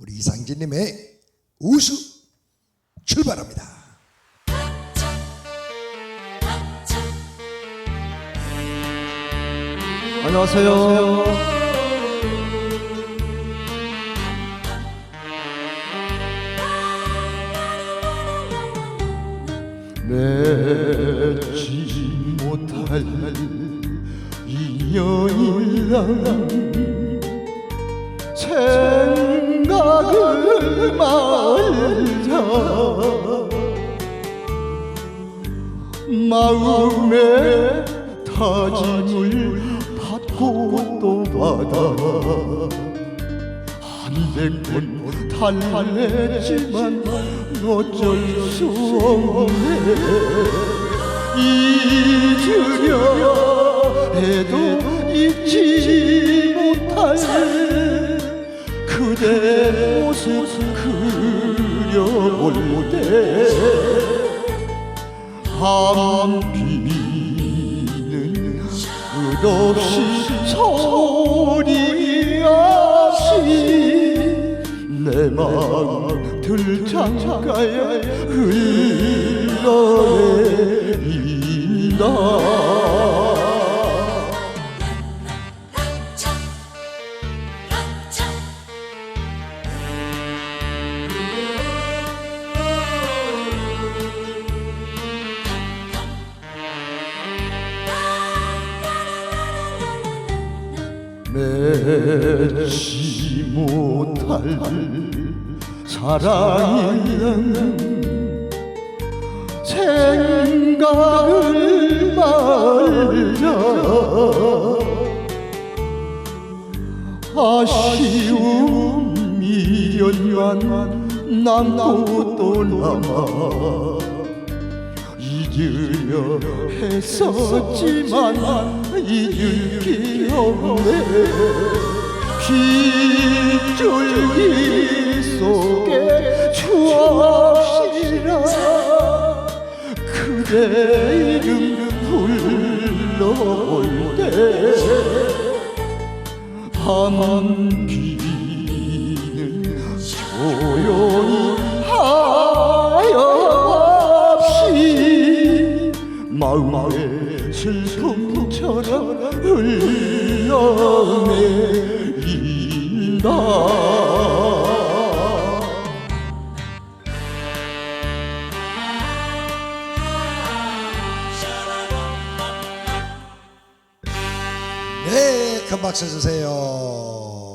우리 이상진님의 우수 출발합니다. 안녕하세요. 맺지 못할 인연이란 생각을 말자 마음의 다짐을 받고 또 받아. 한백번 달랬지만 어쩔 수 없네. 잊으려 해도 잊지 때 밤비는 끝없이 소리 없이 내 마음 들창가에 흘러내린다 맺지 못할 사랑이란 생각을 말자 아쉬움 미련만 남고 또 남아 했었지만 잊을 게 없네. 빗줄기 속에 추억이라 그대 이름 불러볼 때 밤비는 조용히 마음의 슬픔처럼 흘러내린다 네, 큰 박수 주세요.